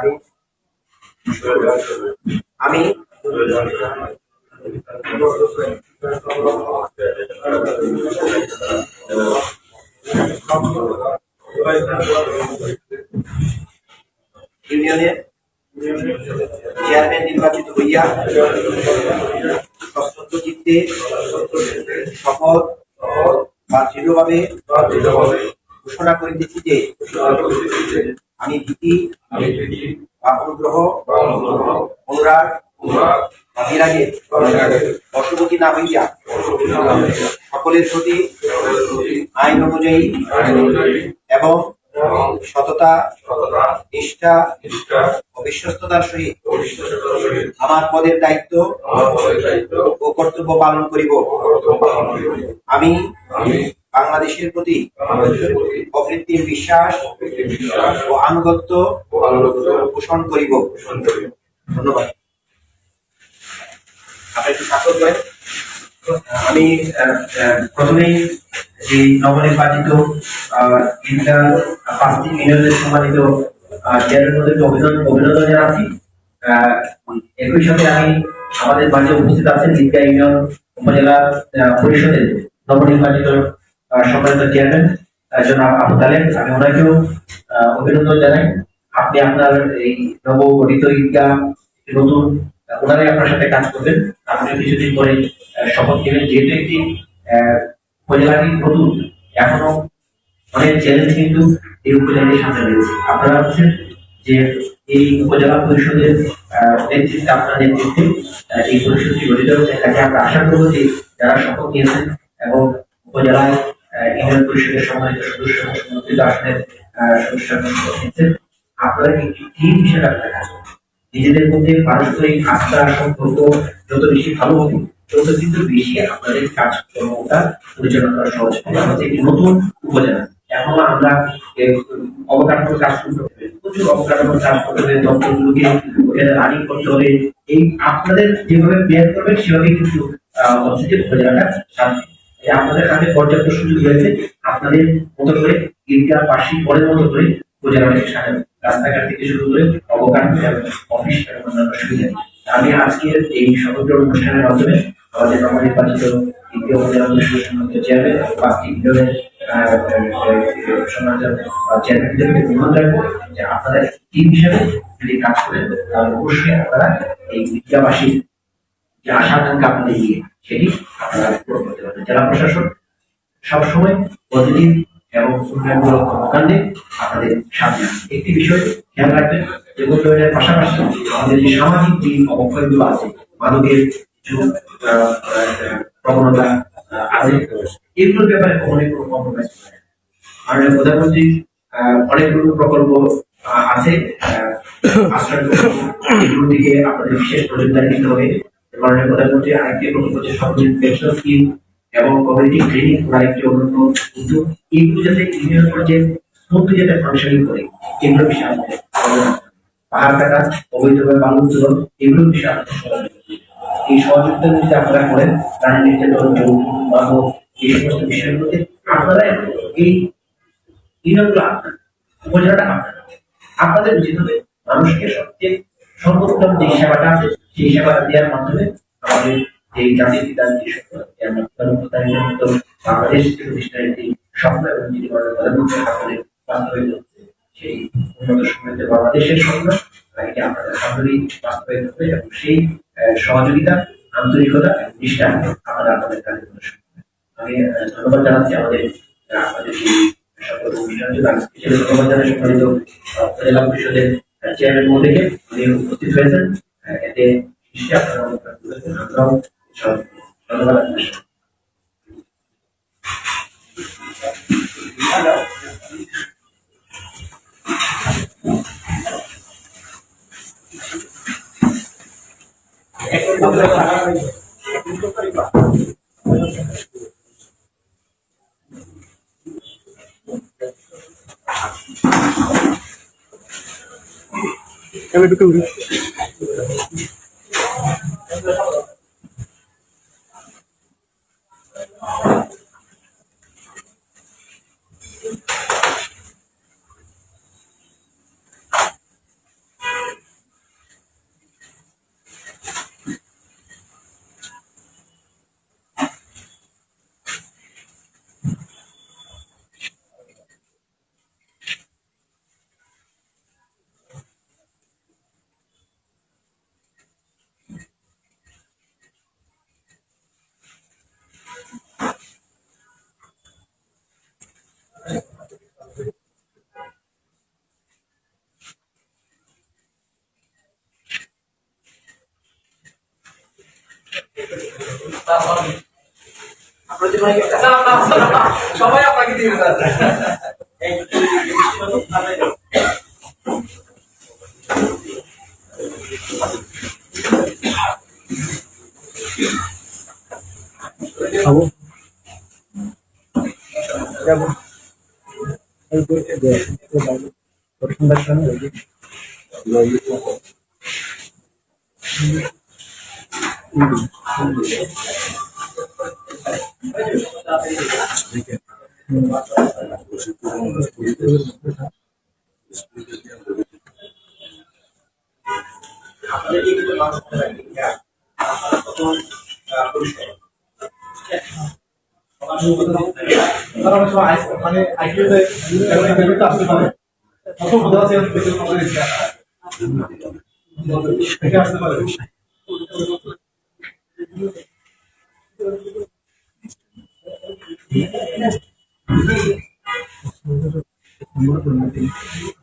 আমি আমি ইউনিয়নের চেয়ারম্যান নির্বাচিত হইয়া সশ্রদ্ধ চিত্তে শপথ বা দৃঢ়ভাবে ঘোষণা করিতেছি যে আমি ভীতি বা অনুগ্রহ অনুরাগ বিরাগে বশবতী না হইয়া সকলের প্রতি আইন অনুযায়ী এবং সততা, নিষ্ঠা ও বিশ্বস্ততার সহিত আমার পদের দায়িত্ব ও কর্তব্য পালন করিব। আমি বাংলাদেশের প্রতি অকৃত্রিম বিশ্বাস ও আনুগত্য পোষণ করিব। ধন্যবাদ। আপনি একটু আমি প্রথমেই যে নবনির্বাচিত ইন্টার পাঁচটি ইউনিয়নের সম্মানিত চেয়ারম্যানদেরকে অভিনন্দন অভিনন্দন জানাচ্ছি। একই সাথে আমি আমাদের মাঝে উপস্থিত আছেন লিঙ্কা ইউনিয়ন উপজেলা পরিষদের নবনির্বাচিত সম্মানিত চেয়ারম্যান জনাব আবু তালেব, আমি ওনাকেও অভিনন্দন জানাই। আপনি আপনার এই নব গঠিত ঈদগাহ নতুন ওনারাই আপনার সাথে কাজ করবেন। আপনি কিছুদিন পরে শপথ নেবেন। যেহেতু একটি উপজেলাটি নতুন, এখনও অনেক চ্যালেঞ্জ কিন্তু এই উপজেলাটির সামনে রয়েছে। আপনারা হচ্ছেন যে এই উপজেলা পরিষদের নেতৃত্বে, আপনার নেতৃত্বে এই পরিষদটি গঠিত হচ্ছে। আমরা আশা করব যে যারা শপথ নিয়েছেন এবং উপজেলায় ইউনিয়ন সম্মানিত সদস্য নিয়েছেন আপনারা টিম হিসেবে আপনারা কাজ করবেন নিজেদের মধ্যে পারস্পরিক আস্থা, সম্পর্ক যত বেশি ভালো হবে, তত কিন্তু বেশি আপনাদের কাজকর্মটা পরিচালনা করা সহজ হবে। আমাদের একটি নতুন উপজেলা। এখনও আমরা অবকাঠামোর কাজ করতে হবে প্রচুর অবকাঠামোর কাজ করতে হবে দপ্তরগুলোকে ওখানে করতে হবে। এই আপনাদের যেভাবে প্ল্যান করবেন সেভাবে কিন্তু যে উপজেলাটা সামনে আপনাদের কাছে পর্যাপ্ত সুযোগ রয়েছে। আপনাদের মতো করে ইন্ডিয়া পাশি পরের মতো করে উপজেলাটাকে সাজানো রাস্তাঘাট থেকে শুরু করে অবকাঠামো অফিস এবং অন্যান্য সুবিধা। আমি আজকের এই সমগ্র অনুষ্ঠানের মাধ্যমে আমাদের নবনির্বাচিত দ্বিতীয় উপজেলা চেয়ারম্যান এবং পাঁচটি ইউনিয়নের চেয়ারম্যানদেরকে অনুরোধ রাখব যে আপনারা টিম হিসেবে যদি কাজ করেন, তাহলে অবশ্যই আপনারা এই বিদ্যাবাসীর যে আশা আকাঙ্ক্ষা আপনাদের সেটি আপনারা পূরণ করতে পারবেন জেলা প্রশাসন সবসময় পজিটিভ এবং উন্নয়নমূলক কর্মকাণ্ডে আপনাদের সামনে। একটি বিষয় খেয়াল রাখবেন, যে উন্নয়নের পাশাপাশি আমাদের যে সামাজিক যে অবক্ষয়গুলো আছে মানবের কিছু প্রবণতা আছে, এগুলোর ব্যাপারে কখনোই কোনো কম্প্রোমাইজ করে না। মাননীয় প্রধানমন্ত্রী অনেকগুলো প্রকল্প আছে আশ্রয় দিকে আপনাদের বিশেষ নজরদারি দিতে হবে মাননীয় প্রধানমন্ত্রী সর্বজনীন পেনশন স্কিম এবং কমিউনিটি করা একটি অন্যান্য উদ্যোগ এইগুলো যাতে ইউনিয়ন পর্যায়ে স্মুথলি যাতে ফাংশনিং করে, এগুলো বিষয়ে। পাহাড় কাটা, অবৈধভাবে এগুলো বিষয়ে এই সহযোগিতা যদি আপনারা করেন যৌন মাদক এই সমস্ত বিষয়গুলোতে আপনারা এই ইউনিয়নগুলো আপনার উপজেলাটা আপনাদের উচিত হবে মানুষকে সবচেয়ে সর্বোত্তম যে সেবাটা আছে, সেই সেবাটা দেওয়ার মাধ্যমে আমাদের যে জাতির পিতার যে স্বপ্ন বাংলাদেশ প্রতিষ্ঠার একটি স্বপ্ন এবং যেটি প্রধানমন্ত্রী আসলে বাস্তবায়িত সেই উন্নত বাংলাদেশের স্বপ্ন এটি আপনাদের বাস্তবায়িত হবে এবং সেই সহযোগিতা, আন্তরিকতা এবং নিষ্ঠা আপনারা আপনাদের কাজে আমি ধন্যবাদ জানাচ্ছি আমাদের আমাদের সকল ধন্যবাদ জানাই সম্মানিত জেলা পরিষদের চেয়ারম্যান মহোদয়কে উনি উপস্থিত হয়েছেন। এতে নিশ্চয়ই আপনারা অনুপ্রাণিত হয়েছেন আমরাও ধন্যবাদ আপনার আমি ঢুকে সবাই আপনাকে দিয়ে দেন এই খাবো যাবো এই তো যে তো বাইরে পছন্দ কেন লাগে আপনাদের কি কিছু মানুষ মনে রাখবেন হ্যাঁ আপনারা প্রথম আহ, পরিষ্কার মানে আইকিউতে আসতে পারে কত বোঝা আছে আসতে পারে Gracias.